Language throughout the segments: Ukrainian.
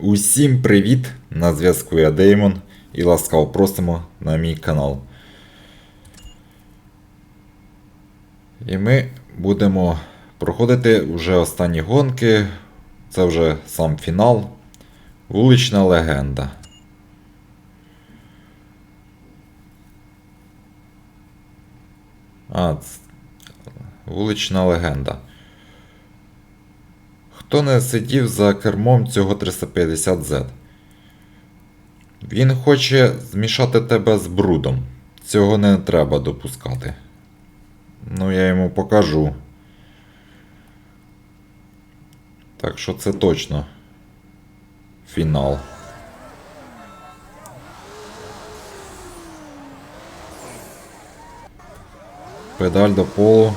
Усім привіт! На зв'язку я Деймон і ласкаво просимо на мій канал. І ми будемо проходити вже останні гонки. Це вже сам фінал. Вулична легенда. А, вулична легенда. Хто не сидів за кермом цього 350Z? Він хоче змішати тебе з брудом. Цього не треба допускати. Ну, я йому покажу. Так що це точно фінал. Педаль до полу.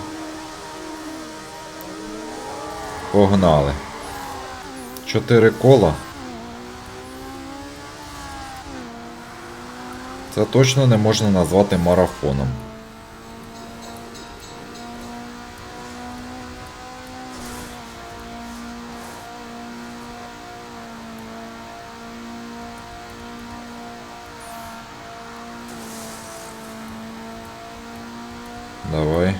Погнали. Чотири кола. Це точно не можна назвати марафоном. Давай.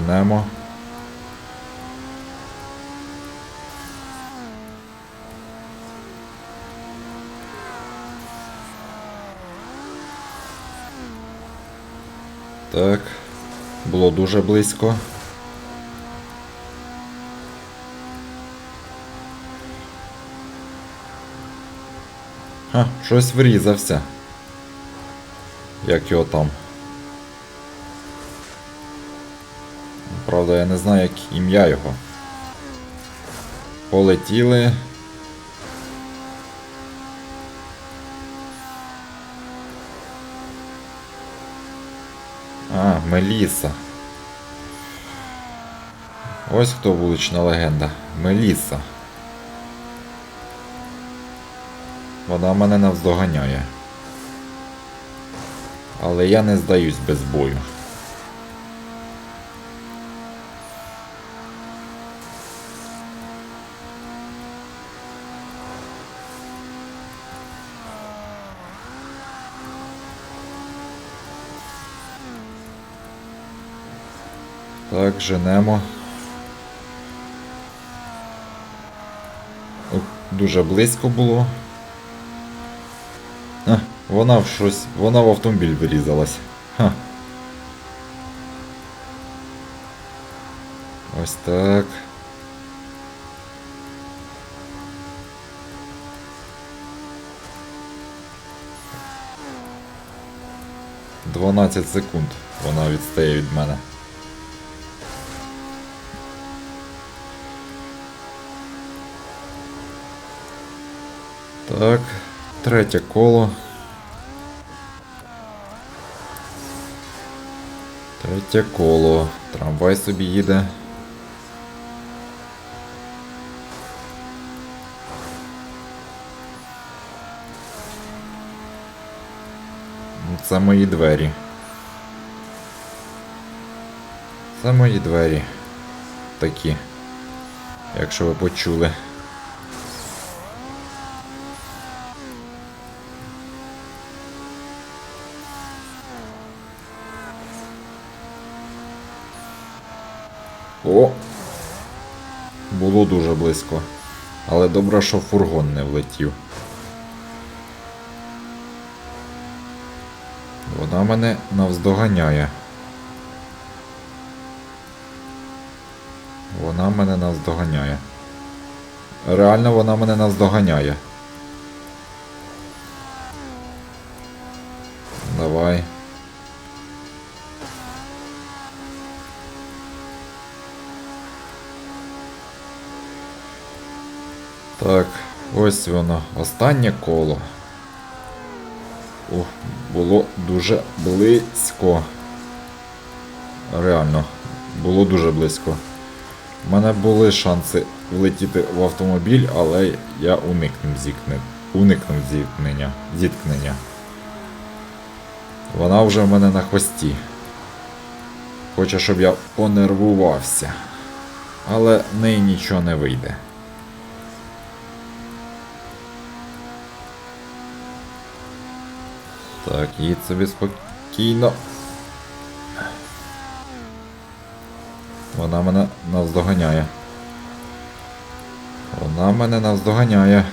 Женемо. Так. Було дуже близько. Ха, щось врізався. Як його там. Правда, я не знаю, як ім'я його. Полетіли. А, Меліса. Ось хто вулична легенда. Меліса. Вона мене навздоганяє. Але я не здаюсь без бою. Так, женемо. Дуже близько було. А, вона в щось. Вона в автомобіль вирізалась. Ха. Ось так. Дванадцять секунд вона відстає від мене. Так, третє коло. Третє коло. Трамвай собі їде. Це мої двері. Це мої двері. Такі. Якщо ви почули. О! Було дуже близько. Але добре, що фургон не влетів. Вона мене навздоганяє. Вона мене навздоганяє. Реально вона мене навздоганяє. Давай. Так, ось воно. Останнє коло. Ух, було дуже близько. Реально, було дуже близько. У мене були шанси влетіти в автомобіль, але я уникнув зіткнення. Зіткнення. зіткнення. Вона вже в мене на хвості. Хоче, щоб я понервувався. але неї нічого не вийде. Так, їдь собі спокійно. Вона мене наздоганяє. Вона мене наздоганяє.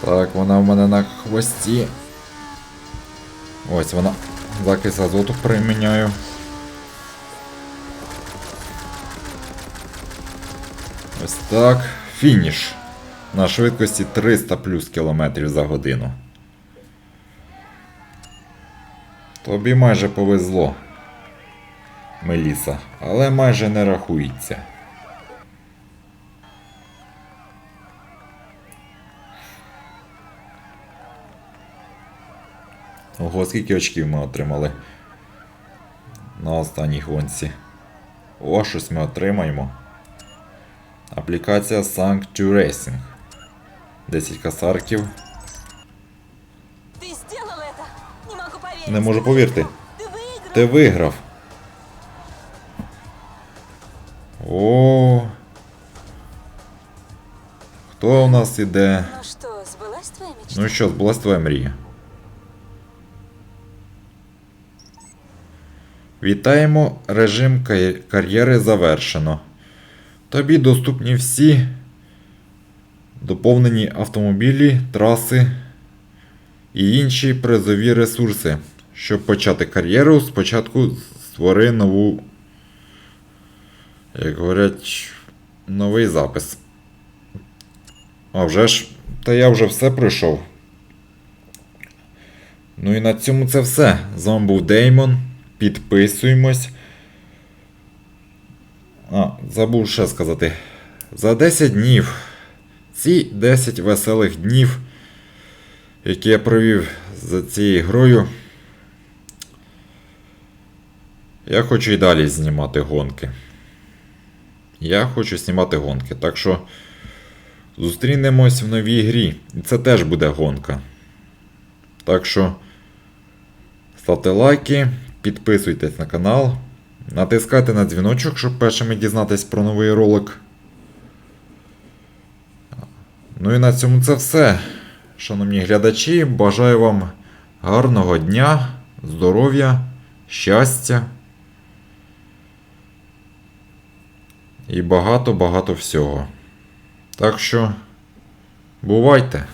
Так, вона в мене на хвості. Ось вона. Закис азоту приміняю. Ось так. Фініш. На швидкості 300 плюс кілометрів за годину. Тобі майже повезло. Меліса, але майже не рахується. Ого, скільки очків ми отримали на останній гонці. О, щось ми отримаємо. Аплікація Sanctu Racing. 10 касарків. Ты сделал это! Не могу поверить! Не можу повірити. Ты выиграл! Ти виграв. О. Хто у нас іде? Ну что, сбылась твоя мечта? Ну що, збулась твоя мрія. Вітаємо, режим кар- кар'єри завершено. Тобі доступні всі доповнені автомобілі, траси і інші призові ресурси. Щоб почати кар'єру, спочатку створи нову, як говорять, новий запис. А вже ж, та я вже все пройшов. Ну і на цьому це все. З вами був Деймон. Підписуємось. А, забув ще сказати. За 10 днів. Ці 10 веселих днів, які я провів за цією грою. Я хочу і далі знімати гонки. Я хочу знімати гонки. Так що. Зустрінемось в новій грі. І це теж буде гонка. Так що ставте лайки, підписуйтесь на канал, натискайте на дзвіночок, щоб першими дізнатись про новий ролик. Ну і на цьому це все. Шановні глядачі, бажаю вам гарного дня, здоров'я, щастя і багато-багато всього. Так що, бувайте!